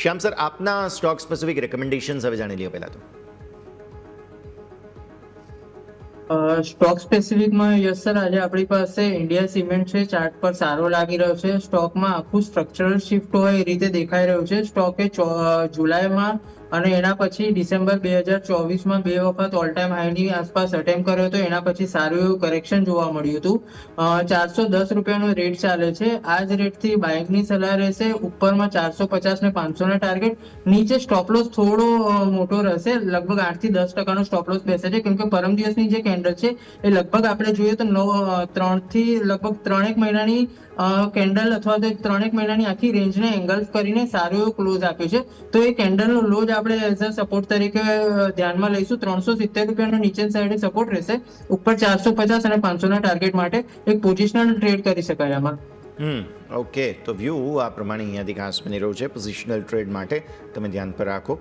શ્યામ sir, આપના stock specific recommendations હવે જાણી લઈએ પહેલાં તો. સ્ટોક સ્પેસિફિકમાં યસ સર, આજે આપણી પાસે ઇન્ડિયા સિમેન્ટ છે ચાર્ટ પર સારો લાગી રહ્યો છે. સ્ટોકમાં આખું સ્ટ્રક્ચરલ શિફ્ટ હોય એ રીતે દેખાઈ રહ્યું છે. સ્ટોકે જુલાઈમાં અને એના પછી ડિસેમ્બર બે હજાર ચોવીસમાં બે વખત ઓલ ટાઈમ હાઈની આસપાસ અટેમ્પ કર્યો હતો. એના પછી સારું એવું કરેક્શન જોવા મળ્યું હતું. ચારસો દસ રૂપિયાનો રેટ ચાલે છે. આ જ રેટથી બાઇકની સલાહ રહેશે. ઉપરમાં ચારસો પચાસ ને પાંચસો ના ટાર્ગેટ નીચે સ્ટોપ લોસ થોડો મોટો રહેશે. લગભગ આઠથી દસ ટકાનો સ્ટોપ લોસ બેસે છે. કેમ કે પરમ દિવસની જે કેન્ડલ છે, એ લગભગ આપણે જોઈએ તો નવ ત્રણથી લગભગ ત્રણેક મહિનાની કેન્ડલ અથવા તો ત્રણેક મહિનાની આખી રેન્જને એંગલ્ફ કરીને સારું એવું ક્લોઝ આપ્યું છે. તો એ કેન્ડલનો લો જ આપણે એઝ અ સપોર્ટ તરીકે ધ્યાનમાં લઈશું. ત્રણસો સિત્તેર રૂપિયાનો નીચેની સાઈડે સપોર્ટ રહેશે. ઉપર ચારસો પચાસ અને પાંચસોના ટાર્ગેટ માટે એક પોઝિશનલ ટ્રેડ કરી શકાય આમાં. હમ ઓકે તો વ્યૂ આ પ્રમાણે અહીંયાથી ખાસ બની રહ્યું છે. પોઝિશનલ ટ્રેડ માટે તમે ધ્યાન પર રાખો.